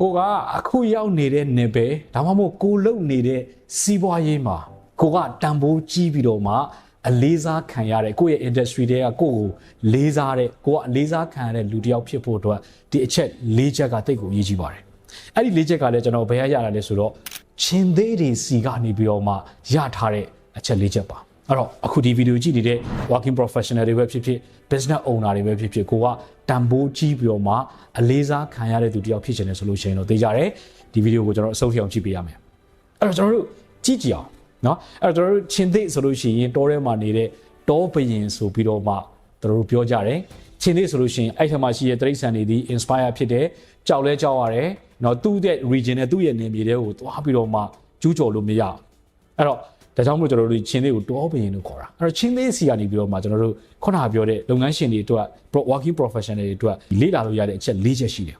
ကိုကအခုရောက်နေတဲ့နယ်ပယ်ဒါမှမဟုတ်ကိုလုံနေတဲ့စီးပွားရေးမှာကိုကတန်ဖိုးကြီးပြီးတော့မှအလေးစားခံရတဲ့ကိုယ့်ရဲ့ industry တွေကကိုယ့်ကိုလေးစားတဲ့ကိုကအလေးစားခံရတဲ့လူတစ်ယောက်ဖြစ်ဖို့အတွက်ဒီအချက်၄ချက်ကတိတ်ကိုအရေးကြီးပါတယ်။အဲ့ဒီ၄ချက်ကလည်းကျွန်တော်ဘယ်ရရတာလဲဆိုတော့ချင်းသေးတွေစီကနေပြီးတော့မှရထားတဲ့အချက်၄ချက်ပါ။ အဲ့တော့အခုဒီဗီဒီယိုကြည့်နေတဲ့ working professional တွေပဲဖြစ်ဖြစ် business owner တွေပဲဖြစ်ဖြစ်ကိုကတန်ဖိုးကြီးပြီးတော့မှအလေးစားခံရတဲ့သူတယောက်ဖြစ်ချင်တယ်ဆိုလို့ရှိရင်တော့သိကြတယ်ဒီဗီဒီယိုကိုကျွန်တော်အဆုံးထိအောင်ကြည့်ပေးရမယ်အဲ့တော့ကျွန်တော်တို့ကြည့်ကြည့်အောင်နော်အဲ့တော့ကျွန်တော်တို့ရှင်သိဆိုလို့ရှိရင်တောထဲမှာနေတဲ့တောဘရင်ဆိုပြီးတော့မှတို့တို့ပြောကြတယ်ရှင်သိဆိုလို့ရှိရင်အဲ့ထက်မှရှိတဲ့တိရစ္ဆာန်တွေဒီ inspire ဖြစ်တယ်ကြောက်လဲကြောက်ရတယ်နော်သူ့ရဲ့ region နဲ့သူ့ရဲ့နေမြေတွေကိုသွားပြီးတော့မှကျူးကျော်လို့မရအောင်အဲ့တော့ ဒါကြောင့်မို့ကျွန်တော်တို့ချင်းသေးကိုတောဘရင်လို့ခေါ်တာအဲ့တော့ချင်းသေးစီကနေပြီးတော့မှကျွန်တော်တို့ခုနကပြောတဲ့လုပ်ငန်းရှင်တွေအတွက် working professional တွေအတွက်လေ့လာလို့ရတဲ့အချက်၄ချက်ရှိတယ်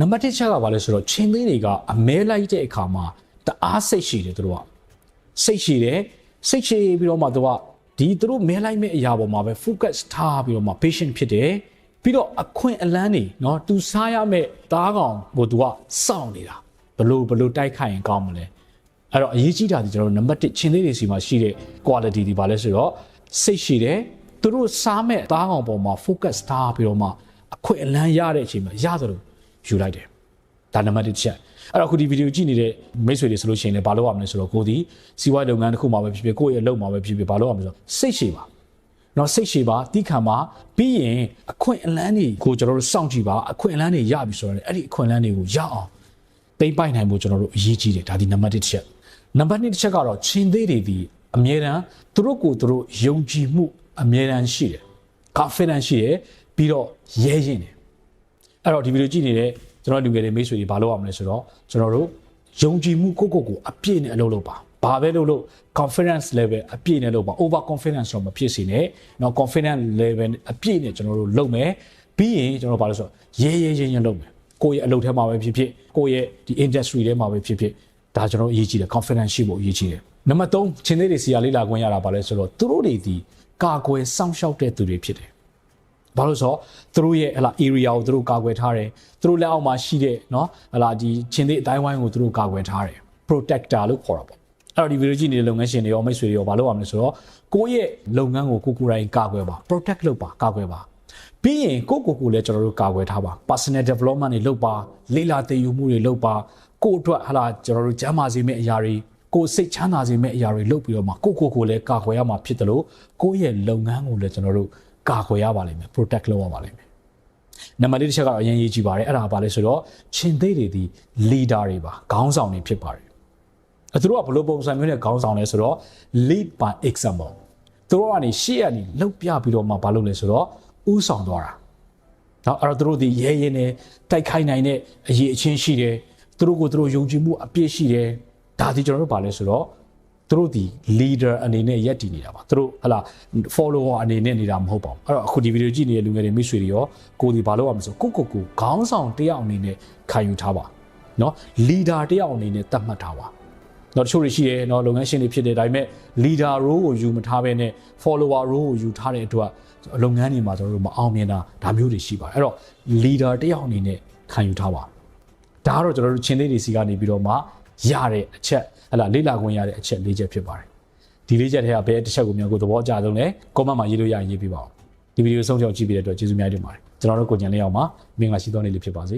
နံပါတ်1ချက်ကဘာလဲဆိုတော့ချင်းသေးတွေကအမဲလိုက်တဲ့အခါမှာတအားစိတ်ရှိတယ်သူတို့ကစိတ်ရှိတယ်စိတ်ရှိပြီးတော့မှသူကဒီသူတို့မဲလိုက်မဲ့အရာပေါ်မှာပဲ focus ထားပြီးတော့မှ patient ဖြစ်တယ်ပြီးတော့အခွင့်အလန်းနေเนาะသူစားရမဲ့သားကောင်ကိုသူကစောင့်နေတာဘလို့ဘလို့တိုက်ခိုက်ရင်ကောင်းမလဲ အဲ့တော့အရေးကြီးတာဒီကျွန်တော်တို့နံပါတ်1ချင်းသေးတွေစီမှာရှိတဲ့ quality ဒီပါလဲဆိုတော့စိတ်ရှိတယ်သူတို့စားမဲ့သားကောင်ပေါ်မှာ focus ထားပြီးတော့မှအခွင့်အလန်းရတဲ့အချိန်မှာရသလိုယူလိုက်တယ်ဒါနံပါတ်1ချက်အဲ့တော့အခုဒီဗီဒီယိုကြည့်နေတဲ့မိတ်ဆွေတွေဆိုလို့ရှိရင်လည်းဘာလုပ်ရမလဲဆိုတော့ကိုဒီစီးပွားရေးလုပ်ငန်းတစ်ခုမှာပဲဖြစ်ဖြစ်ကိုယ့်ရဲ့အလုပ်မှာပဲဖြစ်ဖြစ်ဘာလုပ်ရမလဲဆိုတော့စိတ်ရှိပါနော်စိတ်ရှိပါတိခံပါပြီးရင်အခွင့်အလန်းတွေကိုကျွန်တော်တို့စောင့်ကြည့်ပါအခွင့်အလန်းတွေရပြီဆိုတော့အဲ့ဒီအခွင့်အလန်းတွေကိုရအောင်သိမ့်ပိုက်နိုင်ဖို့ကျွန်တော်တို့အရေးကြီးတယ်ဒါဒီနံပါတ်1ချက် နံပါတ်2တစ်ချက်ကတော့ချင်းသေးတွေဒီအမြဲတမ်းသူတို့ကိုသူတို့ယုံကြည်မှုအမြဲတမ်းရှိတယ် confidence ရှိတယ်ပြီးတော့ရဲရင်တယ်အဲ့တော့ဒီဗီဒီယိုကြည့်နေတဲ့ကျွန်တော်လူငယ်တွေမိတ်ဆွေတွေဘာလုပ်ရမလဲဆိုတော့ကျွန်တော်တို့ယုံကြည်မှုကိုကိုကိုအပြည့်နဲ့အလုပ်လုပ်ပါဘာပဲလုပ်လို့ confidence level အပြည့်နဲ့လုပ်ပါ over confidence တော့မဖြစ်စေနဲ့เนาะ confidence level အပြည့်နဲ့ကျွန်တော်တို့လုပ်မယ်ပြီးရင်ကျွန်တော်ဘာလို့ဆိုတော့ရဲရဲရဲရဲလုပ်မယ်ကိုယ့်ရဲ့အလုပ်ထဲမှာပဲဖြစ်ဖြစ်ကိုယ့်ရဲ့ဒီ industry ထဲမှာပဲဖြစ်ဖြစ် ဒါကျွန်တော်အရေးကြီးတယ် confidence ရှိဖို့အရေးကြီးတယ်နံပါတ်3ချင်းသေးတွေစီရလေးလာခွင့်ရတာပါလဲဆိုတော့သူတို့တွေဒီကာကွယ်စောင့်ရှောက်တဲ့သူတွေဖြစ်တယ်ဘာလို့ဆိုတော့သူတို့ရဲ့ဟလာ area ကိုသူတို့ကာကွယ်ထားတယ်သူတို့လက်အောက်မှာရှိတဲ့เนาะဟလာဒီချင်းသေးအတိုင်းဝိုင်းကိုသူတို့ကာကွယ်ထားတယ် protector လို့ခေါ်တာပေါ့အဲ့တော့ဒီဗီဒီယိုကြည့်နေတဲ့လုပ်ငန်းရှင်တွေရောမိတ်ဆွေတွေရောဘာလုပ်ရမလဲဆိုတော့ကိုယ့်ရဲ့လုပ်ငန်းကိုကိုကိုယ်တိုင်ကာကွယ်ပါ protect လုပ်ပါကာကွယ်ပါ ပြီးရင်ကိုကိုကိုလည်းကျွန်တော်တို့ကာကွယ်ထားပါ personal development တွေလုပ်ပါလေ့လာသင်ယူမှုတွေလုပ်ပါကိုယ့်အတွက်ဟလာကျွန်တော်တို့ကျမ်းမာစေမယ့်အရာတွေကိုစိတ်ချမ်းသာစေမယ့်အရာတွေလုပ်ပြီးတော့မှကိုကိုကိုလည်းကာကွယ်ရမှာဖြစ်တယ်လို့ကိုယ့်ရဲ့လုပ်ငန်းကိုလည်းကျွန်တော်တို့ကာကွယ်ရပါလိမ့်မယ် protect လုပ်ရပါလိမ့်မယ်နံပါတ်၄တစ်ချက်ကတော့အရင်ရေးကြည့်ပါတယ်အဲ့ဒါပါလဲဆိုတော့ရှင်သေးတွေဒီ leader တွေပါခေါင်းဆောင်တွေဖြစ်ပါတယ်အဲသူတို့ကဘယ်လိုပုံစံမျိုးနဲ့ခေါင်းဆောင်လဲဆိုတော့ lead by example သူတို့ကနေရှေ့ကနေလှုပ်ပြပြီးတော့မှဘာလုပ်လဲဆိုတော့ ဥဆောင်သွားတာနော်အဲ့တော့သူတို့ဒီရဲရင်နဲ့တိုက်ခိုက်နိုင်တဲ့အရေးအချင်းရှိတယ်သူတို့ကိုသူတို့ယုံကြည်မှုအပြည့်ရှိတယ်ဒါဒီကျွန်တော်တို့ပါလဲဆိုတော့သူတို့ဒီ leader အနေနဲ့ယက်တည်နေတာပါသူတို့ဟလာ follower အနေနဲ့နေတာမဟုတ်ပါဘူးအဲ့တော့အခုဒီဗီဒီယိုကြည့်နေတဲ့လူငယ်တွေမိဆွေတွေရောကိုဒီဘာလို့အောင်မဆိုကိုကိုကိုခေါင်းဆောင်တယောက်အနေနဲ့ခံယူထားပါနော် leader တယောက်အနေနဲ့သတ်မှတ်ထားပါ နော်တချို့တွေရှိတယ်နော်လုပ်ငန်းရှင်တွေဖြစ်တယ်ဒါပေမဲ့ leader role ကိုယူမထားဘဲနဲ့ follower role ကိုယူထားတဲ့အတွက်လုပ်ငန်းတွေမှာကျွန်တော်တို့မအောင်မြင်တာဒါမျိုးတွေရှိပါတယ်အဲ့တော့ leader တယောက်အနေနဲ့ခံယူထားပါဒါကတော့ကျွန်တော်တို့ချင်းသေးတွေစီကနေပြီးတော့မှရတဲ့အချက်ဟလာလေ့လာခွင့်ရတဲ့အချက်၄ချက်ဖြစ်ပါတယ်ဒီ၄ချက်ထဲကဘယ်တစ်ချက်ကိုများကိုသဘောကျဆုံးလဲ comment မှာရေးလို့ရရင်ရေးပြပါဦးဒီဗီဒီယိုဆုံးဖြောက်ကြည့်ပြီးတဲ့အတွက်ကျေးဇူးများတင်ပါတယ်ကျွန်တော်တို့ကိုကြံလေးအောင်ပါမင်္ဂလာရှိသောနေ့လေးဖြစ်ပါစေ